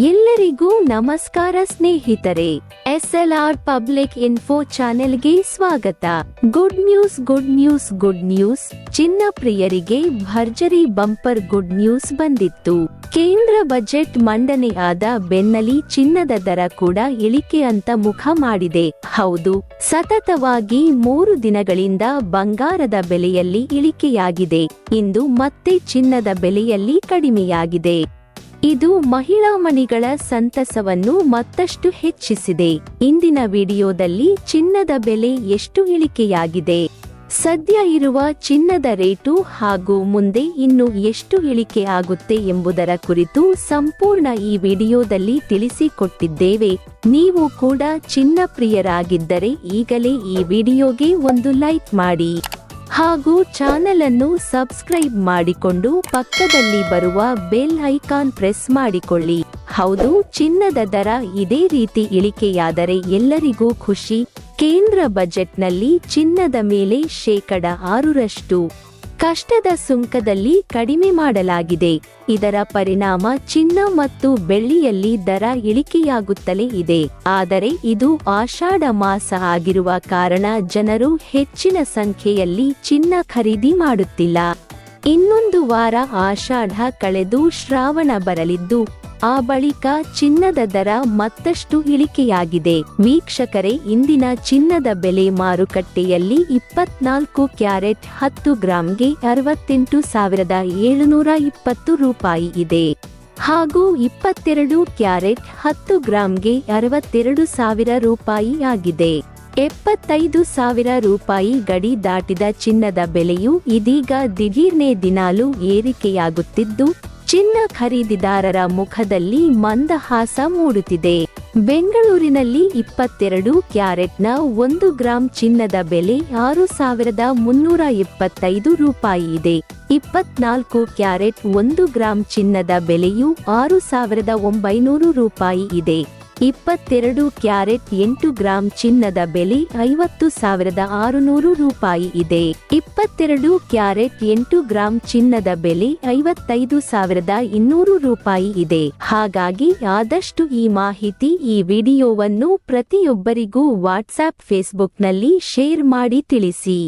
ಎಲ್ಲರಿಗೂ ನಮಸ್ಕಾರ ಸ್ನೇಹಿತರೆ, ಎಸ್ಎಲ್ಆರ್ ಪಬ್ಲಿಕ್ ಇನ್ಫೋ ಚಾನೆಲ್ಗೆ ಸ್ವಾಗತ. Good news good news good news. ಚಿನ್ನ ಪ್ರಿಯರಿಗೆ ಭರ್ಜರಿ ಬಂಪರ್ ಗುಡ್ ನ್ಯೂಸ್ ಬಂದಿತ್ತು. ಕೇಂದ್ರ ಬಜೆಟ್ ಮಂಡನೆಯಾದ ಬೆನ್ನಲಿ ಚಿನ್ನದ ದರ ಕೂಡ ಇಳಿಕೆ ಅಂತ ಮುಖ ಮಾಡಿದೆ. ಹೌದು, ಸತತವಾಗಿ ಮೂರು ದಿನಗಳಿಂದ ಬಂಗಾರದ ಬೆಲೆಯಲ್ಲಿ ಇಳಿಕೆಯಾಗಿದೆ. ಇಂದು ಮತ್ತೆ ಚಿನ್ನದ ಬೆಲೆಯಲ್ಲಿ ಕಡಿಮೆಯಾಗಿದೆ. ಇದು ಮಹಿಳಾ ಮಣಿಗಳ ಸಂತಸವನ್ನು ಮತ್ತಷ್ಟು ಹೆಚ್ಚಿಸಿದೆ. ಇಂದಿನ ವಿಡಿಯೋದಲ್ಲಿ ಚಿನ್ನದ ಬೆಲೆ ಎಷ್ಟು ಇಳಿಕೆಯಾಗಿದೆ ಸದ್ಯ ಇರುವ ಚಿನ್ನದ ರೇಟು ಹಾಗೂ ಮುಂದೆ ಇನ್ನು ಎಷ್ಟು ಇಳಿಕೆ ಆಗುತ್ತೆ ಎಂಬುದರ ಕುರಿತು ಸಂಪೂರ್ಣ ಈ ವಿಡಿಯೋದಲ್ಲಿ ತಿಳಿಸಿಕೊಟ್ಟಿದ್ದೇವೆ. ನೀವು ಕೂಡ ಚಿನ್ನ ಪ್ರಿಯರಾಗಿದ್ದರೆ ಈಗಲೇ ಈ ವಿಡಿಯೋಗೆ ಒಂದು ಲೈಕ್ ಮಾಡಿ. ಹಾಗೂ ಚಾನೆಲ್ ಅನ್ನು ಸಬ್ಸ್ಕ್ರೈಬ್ ಮಾಡಿಕೊಂಡು ಪಕ್ಕದಲ್ಲಿ ಬರುವ ಬೆಲ್ ಐಕಾನ್ ಪ್ರೆಸ್ ಮಾಡಿಕೊಳ್ಳಿ. ಹೌದು, ಚಿನ್ನದ ದರ ಇದೇ ರೀತಿ ಇಳಿಕೆಯಾದರೆ ಎಲ್ಲರಿಗೂ ಖುಷಿ. ಕೇಂದ್ರ ಬಜೆಟ್ನಲ್ಲಿ ಚಿನ್ನದ ಮೇಲೆ ಶೇಕಡ ಆರರಷ್ಟು. ಕಷ್ಟದ ಸುಂಕದಲ್ಲಿ ಕಡಿಮೆ ಮಾಡಲಾಗಿದೆ. ಇದರ ಪರಿಣಾಮ ಚಿನ್ನ ಮತ್ತು ಬೆಳ್ಳಿಯಲ್ಲಿ ದರ ಇಳಿಕೆಯಾಗುತ್ತಲೇ ಇದೆ. ಆದರೆ ಇದು ಆಷಾಢ ಮಾಸ ಆಗಿರುವ ಕಾರಣ ಜನರು ಹೆಚ್ಚಿನ ಸಂಖ್ಯೆಯಲ್ಲಿ ಚಿನ್ನ ಖರೀದಿ ಮಾಡುತ್ತಿಲ್ಲ. ಇನ್ನೊಂದು ವಾರ ಆಷಾಢ ಕಳೆದು ಶ್ರಾವಣ ಬರಲಿದ್ದು, ಆ ಬಳಿಕ ಚಿನ್ನದ ದರ ಮತ್ತಷ್ಟು ಇಳಿಕೆಯಾಗಿದೆ. ವೀಕ್ಷಕರೇ, ಇಂದಿನ ಚಿನ್ನದ ಬೆಲೆ ಮಾರುಕಟ್ಟೆಯಲ್ಲಿ ಇಪ್ಪತ್ನಾಲ್ಕು ಕ್ಯಾರೆಟ್ ಹತ್ತು ಗ್ರಾಂಗೆ ಅರವತ್ತೆಂಟು ಸಾವಿರದ ಏಳುನೂರ ಇಪ್ಪತ್ತು ರೂಪಾಯಿ ಇದೆ. ಹಾಗೂ ಇಪ್ಪತ್ತೆರಡು ಕ್ಯಾರೆಟ್ ಹತ್ತು ಗ್ರಾಂಗೆ ಅರವತ್ತೆರಡು ಸಾವಿರ ರೂಪಾಯಿ ಆಗಿದೆ. ಎಪ್ಪತ್ತೈದು ಸಾವಿರ ರೂಪಾಯಿ ಗಡಿ ದಾಟಿದ ಚಿನ್ನದ ಬೆಲೆಯು ಇದೀಗ ದಿಢೀರ್ನೇ ದಿನಾಲು ಏರಿಕೆಯಾಗುತ್ತಿದ್ದು, ಚಿನ್ನ ಖರೀದಿದಾರರ ಮುಖದಲ್ಲಿ ಮಂದಹಾಸ ಮೂಡುತ್ತಿದೆ. ಬೆಂಗಳೂರಿನಲ್ಲಿ ಇಪ್ಪತ್ತೆರಡು ಕ್ಯಾರೆಟ್ನ ಒಂದು ಗ್ರಾಂ ಚಿನ್ನದ ಬೆಲೆ ಆರು ಸಾವಿರದ ಮುನ್ನೂರ ಎಪ್ಪತ್ತೈದು ರೂಪಾಯಿ ಇದೆ. ಇಪ್ಪತ್ನಾಲ್ಕು ಕ್ಯಾರೆಟ್ ಒಂದು ಗ್ರಾಂ ಚಿನ್ನದ ಬೆಲೆಯು ಆರು ಸಾವಿರದ ಒಂಬೈನೂರು ರೂಪಾಯಿ ಇದೆ. ಇಪ್ಪತ್ತೆರಡು ಕ್ಯಾರೆಟ್ ಎಂಟು ಗ್ರಾಂ ಚಿನ್ನದ ಬೆಲೆ ಐವತ್ತು ಸಾವಿರದ ಆರುನೂರು ರೂಪಾಯಿ ಇದೆ. ಇಪ್ಪತ್ತೆರಡು ಕ್ಯಾರೆಟ್ ಎಂಟು ಗ್ರಾಂ ಚಿನ್ನದ ಬೆಲೆ ಐವತ್ತೈದು ಸಾವಿರದ ಇನ್ನೂರು ರೂಪಾಯಿ ಇದೆ. ಹಾಗಾಗಿ ಆದಷ್ಟು ಈ ಮಾಹಿತಿ ಈ ವಿಡಿಯೋವನ್ನು ಪ್ರತಿಯೊಬ್ಬರಿಗೂ ವಾಟ್ಸ್ಆಪ್ ಫೇಸ್ಬುಕ್ನಲ್ಲಿ ಶೇರ್ ಮಾಡಿ ತಿಳಿಸಿ.